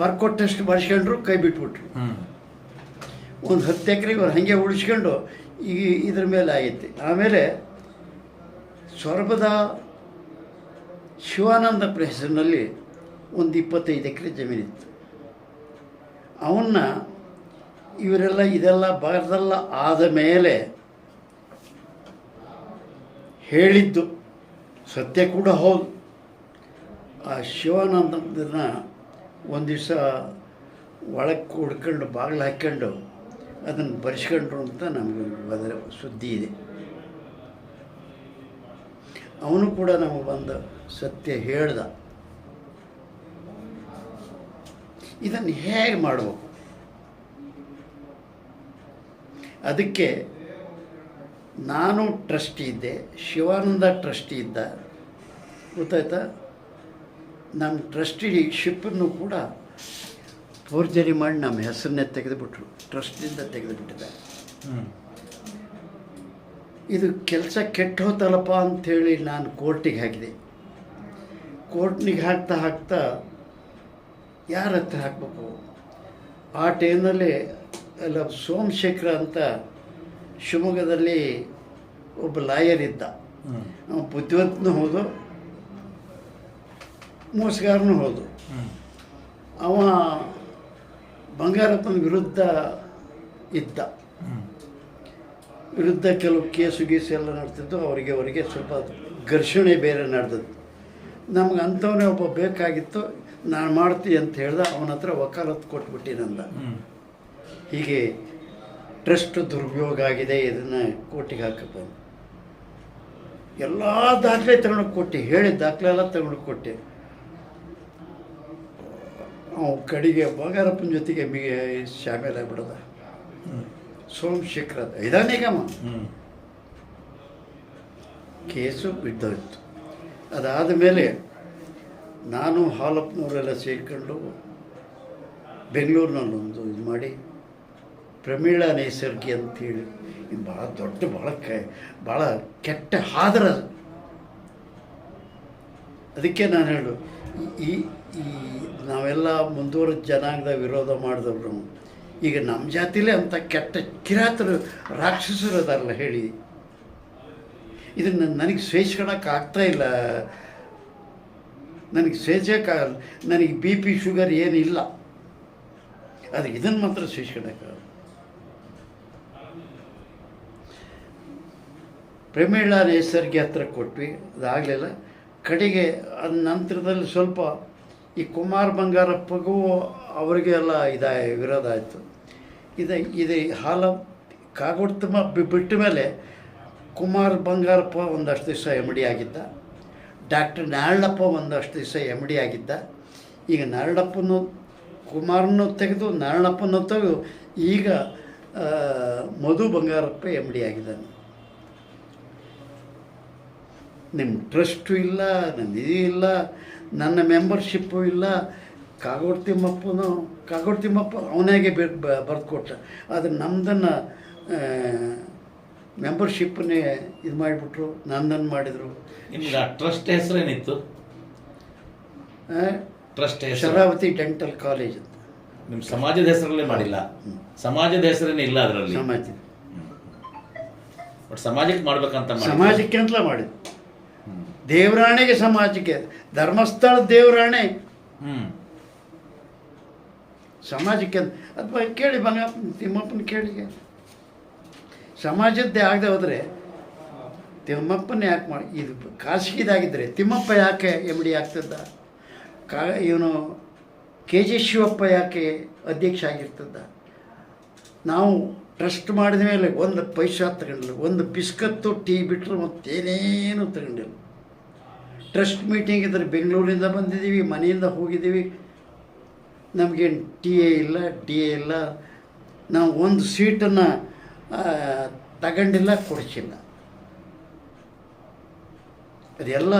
ಬರ್ಕೊಟ್ಟಷ್ಟು ಬರ್ಸ್ಕೊಂಡ್ರು ಕೈ ಬಿಟ್ಬಿಟ್ರು. ಒಂದು ಹತ್ತು ಎಕರೆ ಅವ್ರು ಹಾಗೆ ಉಳಿಸ್ಕೊಂಡು ಈ ಇದ್ರ ಮೇಲೆ ಆಗೈತಿ. ಆಮೇಲೆ ಸೊರಬದ ಶಿವಾನಂದ ಹೆಸರಿನಲ್ಲಿ ಒಂದು ಇಪ್ಪತ್ತೈದು ಎಕರೆ ಜಮೀನಿತ್ತು ಅವನ್ನ ಇವರೆಲ್ಲ ಇದೆಲ್ಲ ಬರದೆಲ್ಲ ಆದ ಮೇಲೆ ಹೇಳಿದ್ದು ಸತ್ಯ ಕೂಡ ಹೌದು. ಆ ಶಿವಾನಂದನ ಒಂದು ದಿವಸ ಒಳಗೆ ಕುಡ್ಕೊಂಡು ಬಾಗಿಲು ಹಾಕ್ಕೊಂಡು ಅದನ್ನು ಬರ್ಸ್ಕೊಂಡ್ರು ಅಂತ ನಮಗೆ ಅದರ ಸುದ್ದಿ ಇದೆ. ಅವನು ಕೂಡ ನಮಗೆ ಬಂದು ಸತ್ಯ ಹೇಳ್ದ. ಇದನ್ನು ಹೇಗೆ ಮಾಡಬೇಕು? ಅದಕ್ಕೆ ನಾನು ಟ್ರಸ್ಟಿ ಇದ್ದೆ, ಶಿವಾನಂದ ಟ್ರಸ್ಟಿ ಇದ್ದ. ಗೊತ್ತಾಯ್ತಾ? ನಮ್ಮ ಟ್ರಸ್ಟಿ ಶಿಪ್ಪನ್ನು ಕೂಡ ಫೋರ್ಜರಿ ಮಾಡಿ ನಮ್ಮ ಹೆಸರನ್ನೇ ತೆಗೆದುಬಿಟ್ರು. ಟ್ರಸ್ಟಿಂದ ತೆಗೆದುಬಿಟ್ಟಿದ್ದಾರೆ ಇದು ಕೆಲಸ ಕೆಟ್ಟ ಹೋತಲ್ಲಪ್ಪ ಅಂಥೇಳಿ ನಾನು ಕೋರ್ಟಿಗೆ ಹಾಕಿದೆ. ಕೋರ್ಟ್ನಿಗೆ ಹಾಕ್ತಾ ಹಾಕ್ತಾ ಯಾರ ಹತ್ರ ಹಾಕಬೇಕು? ಆ ಟೈಮ್ನಲ್ಲಿ ಅಲ್ಲ ಸೋಮಶೇಖರ ಅಂತ ಶಿವಮೊಗ್ಗದಲ್ಲಿ ಒಬ್ಬ ಲಾಯರ್ ಇದ್ದ. ಬುದ್ಧಿವಂತನೂ ಹೌದು. ಮೋಸಗಾರನೂ ಹೌದು. ಅವ ಬಂಗಾರಪ್ಪನ ವಿರುದ್ಧ ಇದ್ದ. ವಿರುದ್ಧ ಕೆಲವು ಕೇಸು ಗೀಸು ಎಲ್ಲ ನಡೆದಿದ್ದು ಅವರಿಗೆ ಅವರಿಗೆ ಸ್ವಲ್ಪ ಘರ್ಷಣೆ ಬೇರೆ ನಡೆದದ್ದು. ನಮ್ಗೆ ಅಂಥವನೇ ಒಬ್ಬ ಬೇಕಾಗಿತ್ತು, ನಾನು ಮಾಡ್ತೀನಿ ಅಂತ ಹೇಳ್ದೆ, ಅವನ ಹತ್ರ ವಕಾಲತ್ತು ಕೊಟ್ಬಿಟ್ಟಿನಂದ ನಂದ. ಹೀಗೆ ಟ್ರಸ್ಟ್ ದುರುಪಯೋಗ ಆಗಿದೆ, ಇದನ್ನು ಕೋರ್ಟಿಗೆ ಹಾಕಪ್ಪ ಎಲ್ಲ ದಾಖಲೆ ತಗೊಂಡು ಕೊಟ್ಟೆ, ಹೇಳಿದ ದಾಖಲೆ ಎಲ್ಲ ತಗೊಂಡು ಕೊಟ್ಟೆ. ಅವು ಕಡೆಗೆ ಬಂಗಾರಪ್ಪನ ಜೊತೆಗೆ ಮಿ ಶಾಮೀಲಾಗ್ಬಿಡದ. ಸೋಮಶೇಖರ ಇದಾನೇಗಮ್ಮ ಹ್ಮ್. ಕೇಸು ಬಿದ್ದೋಯ್ತು. ಅದಾದ ಮೇಲೆ ನಾನು ಹಾಲಪ್ಪನವರೆಲ್ಲ ಸೇರಿಕೊಂಡು ಬೆಂಗಳೂರಿನಲ್ಲೊಂದು ಇದು ಮಾಡಿ ಪ್ರಮೀಳಾ ನೈಸರ್ಗಿ ಅಂತೇಳಿ ಭಾಳ ದೊಡ್ಡ ಭಾಳ ಕ ಭಾಳ ಕೆಟ್ಟ ಹಾದರ. ಅದಕ್ಕೆ ನಾನು ಹೇಳು, ಈ ಈ ನಾವೆಲ್ಲ ಮುಂದುವರೆದ ಜನಾಂಗದ ವಿರೋಧ ಮಾಡಿದವರು, ಈಗ ನಮ್ಮ ಜಾತಿಲೇ ಅಂಥ ಕೆಟ್ಟ ಕಿರಾತರು ರಾಕ್ಷಸರು ಅದಾರಲ್ಲ ಹೇಳಿ. ಇದನ್ನು ನನಗೆ ಸ್ವೇಷ್ಕೊಳಕ್ಕೆ ಆಗ್ತಾ ಇಲ್ಲ. ನನಗೆ ಸ್ವೇಚ್ಛಕ್ಕಾಗಲ್ಲ ನನಗೆ ಬಿ ಪಿ ಶುಗರ್ ಏನಿಲ್ಲ. ಅದು ಇದನ್ನು ಮಾತ್ರ ಸೇಸ್ಕೊಳಕ್ಕಾಗಲ್ಲ ಪ್ರಮೀಳಾ ನೇಸರ್ಗಿ ಹತ್ರ ಕೊಟ್ವಿ, ಅದಾಗಲಿಲ್ಲ. ಕಡೆಗೆ, ಅದ ನಂತರದಲ್ಲಿ ಸ್ವಲ್ಪ ಈ ಕುಮಾರ್ ಬಂಗಾರಪ್ಪಗೂ ಅವರಿಗೆ ಎಲ್ಲ ಇದ ವಿರೋಧ ಆಯಿತು. ಇದು ಇದು ಹಾಲ ಕಾಗೊಡ್ತ ಬಿಟ್ಟ ಮೇಲೆ ಕುಮಾರ್ ಬಂಗಾರಪ್ಪ ಒಂದಷ್ಟು ದಿವಸ ಎಂ ಡಿ ಆಗಿದ್ದ. ಡಾಕ್ಟರ್ ನಾರಾಯಣಪ್ಪ ಒಂದಷ್ಟು ದಿವಸ ಎಂ ಡಿ ಆಗಿದ್ದ. ಈಗ ನಾರಾಯಣಪ್ಪನು ಕುಮಾರನ್ನು ತೆಗೆದು ನಾರಾಯಣಪ್ಪನ್ನು ತೆಗೆದು ಈಗ ಮಧು ಬಂಗಾರಪ್ಪ ಎಂ ಡಿ ಆಗಿದ್ದಾನೆ. ನಿಮ್ಮ ಟ್ರಸ್ಟು ಇಲ್ಲ ನನ್ನ ಇದು ಇಲ್ಲ ನನ್ನ ಮೆಂಬರ್ಶಿಪ್ಪು ಇಲ್ಲ. ಕಾಗೋಡು ತಿಮ್ಮಪ್ಪನು ಕಾಗೋಡು ತಿಮ್ಮಪ್ಪ ಅವನಾಗೆ ಬರೆದು ಕೊಟ್ಟ. ಆದರೆ ನಮ್ಮದನ್ನು ಮೆಂಬರ್ಶಿಪ್ಪನ್ನೇ ಇದು ಮಾಡಿಬಿಟ್ರು ನಂದನ್ನು ಮಾಡಿದರು. ನಿಮ್ಗೆ ಆ ಟ್ರಸ್ಟ್ ಹೆಸರೇನಿತ್ತು? ಟ್ರಸ್ಟ್ ಶರಾವತಿ ಡೆಂಟಲ್ ಕಾಲೇಜ್ ಅಂತ. ನಿಮ್ಮ ಸಮಾಜದ ಹೆಸರಲ್ಲೇ ಮಾಡಿಲ್ಲ. ಸಮಾಜದ ಹೆಸರೇನೇ ಇಲ್ಲ ಅದರಲ್ಲಿ. ಸಮಾಜ ಬಟ್ ಸಮಾಜಕ್ಕೆ ಮಾಡ್ಬೇಕಂತ. ಸಮಾಜಕ್ಕೆ ಅಂತಲೇ ಮಾಡಿದ್ದು. ದೇವರಾಣೆಗೆ ಸಮಾಜಕ್ಕೆ ಧರ್ಮಸ್ಥಳ ದೇವರಾಣೆ. ಸಮಾಜಕ್ಕೆ ಅಂತ. ಅಥವಾ ಕೇಳಿ ಬಂಗ ತಿಮ್ಮಪ್ಪನ ಕೇಳಿ ಸಮಾಜದ್ದೇ ಆಗದೆ ಹೋದರೆ ತಿಮ್ಮಪ್ಪನ ಯಾಕೆ ಮಾಡಿ ಇದು ಖಾಸಗಿದಾಗಿದ್ದರೆ ತಿಮ್ಮಪ್ಪ ಯಾಕೆ ಎಂ ಡಿ ಆಗ್ತದ ಕಾ ಇವನು ಕೆ ಜಿ ಶಿವಪ್ಪ ಯಾಕೆ ಅಧ್ಯಕ್ಷ ಆಗಿರ್ತದ ನಾವು ಟ್ರಸ್ಟ್ ಮಾಡಿದ ಮೇಲೆ ಒಂದು ಪೈಸಾ ತಗೊಂಡಿಲ್ಲ, ಒಂದು ಬಿಸ್ಕತ್ತು, ಟೀ ಬಿಟ್ಟರೆ ಮತ್ತೇನೇನು ತಗೊಂಡಿಲ್ಲ. ಟ್ರಸ್ಟ್ ಮೀಟಿಂಗ್ ಇದ್ರೆ ಬೆಂಗಳೂರಿಂದ ಬಂದಿದ್ದೀವಿ, ಮನೆಯಿಂದ ಹೋಗಿದ್ದೀವಿ. ನಮಗೇನು ಟಿ ಎ ಇಲ್ಲ, ಡಿ ಎ ಇಲ್ಲ. ನಾವು ಒಂದು ಸೀಟನ್ನು ತಗೊಂಡಿಲ್ಲ, ಕೊಡಿಸಿಲ್ಲ. ಅದೆಲ್ಲ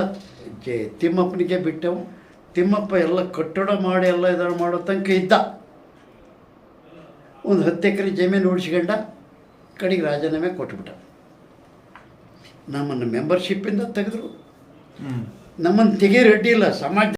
ಜೆ ತಿಮ್ಮಪ್ಪನಿಗೆ ಬಿಟ್ಟೆವು. ತಿಮ್ಮಪ್ಪ ಎಲ್ಲ ಕಟ್ಟಡ ಮಾಡಿ ಎಲ್ಲ ಇದನ್ನು ಮಾಡೋ ತನಕ ಇದ್ದ. ಒಂದು ಹತ್ತು ಎಕರೆ ಜಮೀನು ಉಳಿಸ್ಕೊಂಡ ಕಡೆಗೆ ರಾಜೀನಾಮೆ ಕೊಟ್ಬಿಟ್ಟ. ನಮ್ಮನ್ನು ಮೆಂಬರ್ಶಿಪ್ಪಿಂದ ತೆಗೆದ್ರು. ನಮ್ಮನ್ನು ತೆಗೆಯೋ ರೆಡ್ಡಿ ಇಲ್ಲ ಸಮಾಜ